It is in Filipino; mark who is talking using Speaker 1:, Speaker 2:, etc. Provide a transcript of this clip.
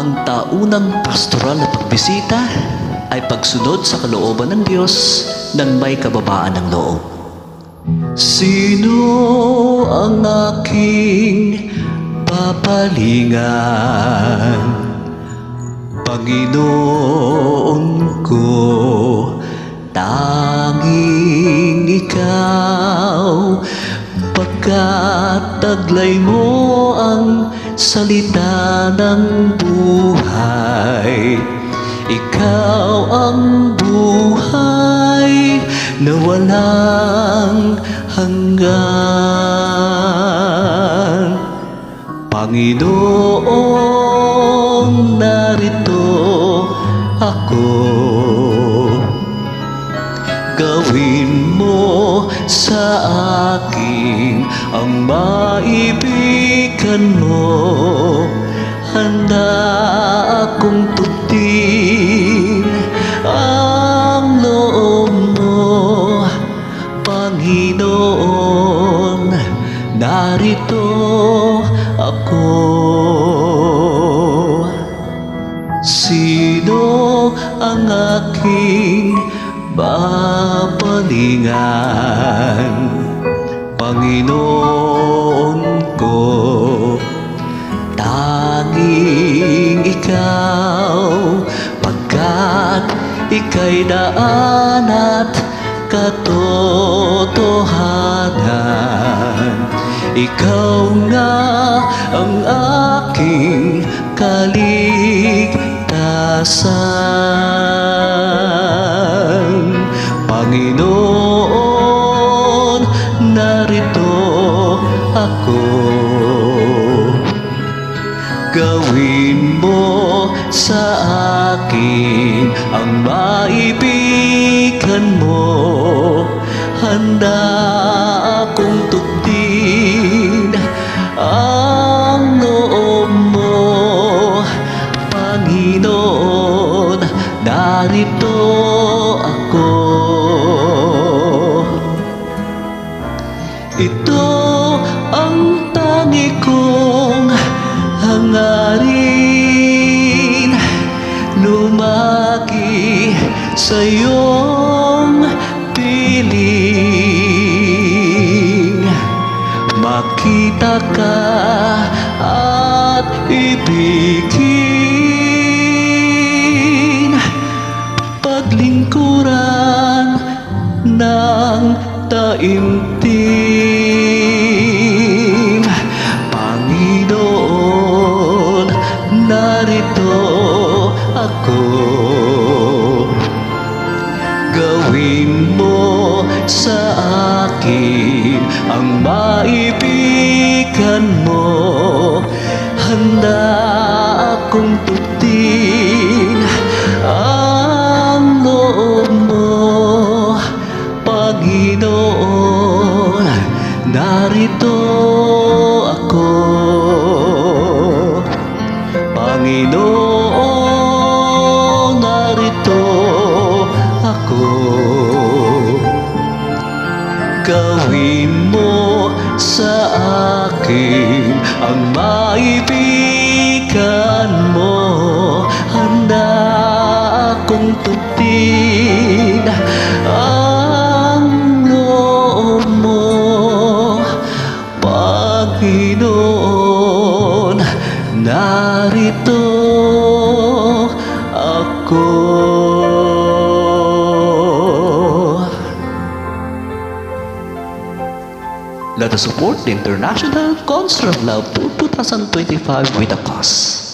Speaker 1: Ang taunang pastoral na pagbisita ay pagsunod sa kalooban ng Diyos ng may kababaan ng loob. Sino ang aking papalingan? Panginoon ko, tanging ikaw, pagkat taglay mo ang salita ng buhay. Ikaw ang buhay na walang hanggan. Panginoon, narito ako. Gawin mo sa akin ang maibigan mo. Handa akong tutin ang loob mo, Panginoon. Narito ako. Sino ang aking babalingan? Panginoon tanging ikaw, pagkat ika'y daan at katotohanan. Ikaw nga ang aking kaligtasan. Panginoon, sa akin ang maibigan mo. Handa akong tugtin ang loob mo. Panginoon, narito sa iyong piling. Makita ka at ibigin Paglingkuran ng taimtim sa akin ang maibigan mo Handa akong tutin ang loob mo Panginoon, narito ako. Panginoon, Gawin mo sa akin ang maibigan mo. Handa akong tutin ang loob mo, Panginoon. Narito ako. Let us support the International Concert of Love Tour 2025 with a cause.